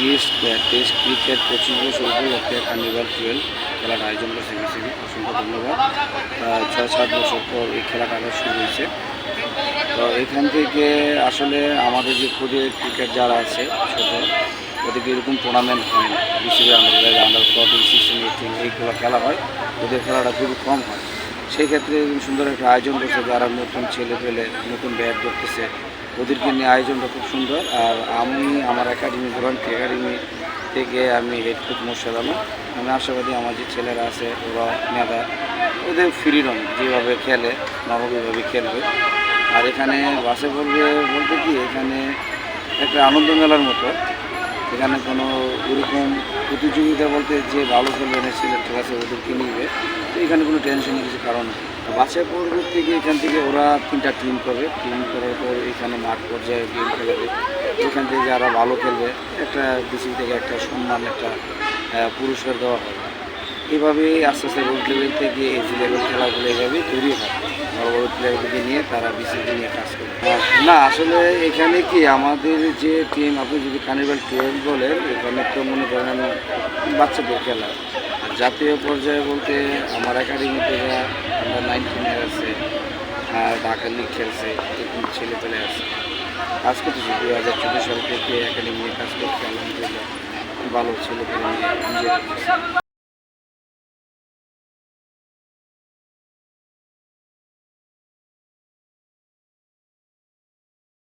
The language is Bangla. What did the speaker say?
টেস্ট টেস্ট ক্রিকেট পঁচিশ বছর উপলক্ষে কার্নিভাল টুয়েলভ খেলার আয়োজন করছে বিসিবি অসংখ্য ধন্যবাদ। ছয়, সাত বছর পর এই খেলাটা আবার শুরু হয়েছে। তো এখান থেকে আসলে আমাদের যে ক্ষুদে ক্রিকেট যারা আছে, ছোটো, ওদেরকে এরকম টুর্নামেন্ট হয় না। BCB under under fourteen sixteen eighteen এইগুলো খেলা হয়, ওদের খেলাটা খুবই কম হয়। সেই ক্ষেত্রে এরকম সুন্দর একটা আয়োজন করছে, যারা নতুন ছেলে পেলে নতুন ব্যাট করতেছে, ওদেরকে নিয়ে আয়োজনটা খুব সুন্দর। আর আমি, আমার একাডেমি গ্রন্থ একাডেমি থেকে আমি হেড কোচ মোর্শেদ আলম। আমি আশাবাদী আমার যে ছেলেরা আছে, ওরা নেতা, ওদের ফ্রি ফ্রিডম যেভাবে খেলে নবমীভাবে খেলবে। আর এখানে বাসে বলবে, বলতে কি, এখানে একটা আনন্দ মেলার মতো। এখানে কোনো ওরকম প্রতিযোগিতা বলতে যে ভালো খেলবে না সিলেক্টর আছে, ওদেরকে নিবে তো এখানে কোনো টেনশনের কিছু কারণ বাসে পরবর্তী থেকে এখান থেকে ওরা তিনটা টিম করবে টিম করার পর এখানে মাঠ পর্যায়ে গেম খেলাবে। এখান থেকে যারা ভালো খেলবে, একটা বিসিবি থেকে একটা সম্মান, একটা পুরস্কার দেওয়া হবে। এভাবেই আস্তে আস্তে রোড লেভেল থেকে এজি লেভেল খেলাগুলো এভাবেই তৈরি হয় বড় বড় প্লেয়ারদেরকে নিয়ে তারা বিসিবি নিয়ে কাজ করে। না আসলে এখানে কি আমাদের যে টিম আপনি যদি কার্নিভাল টুয়েলভ বলেন এখানে তো মনে করেন বাচ্চাদের খেলা। আর জাতীয় পর্যায়ে বলতে আমার একাডেমি থেকে আমরা নাইনটিনের আছে আর ঢাকা লিগ খেলছে এরকম ছেলে পেলে আছে। কাজ করতেছি দু হাজার চোদ্দ সাল থেকে একাডেমি নিয়ে কাজ করতে আলহামদুলিল্লাহ। ভালো ছেলে পেলে নিয়ে।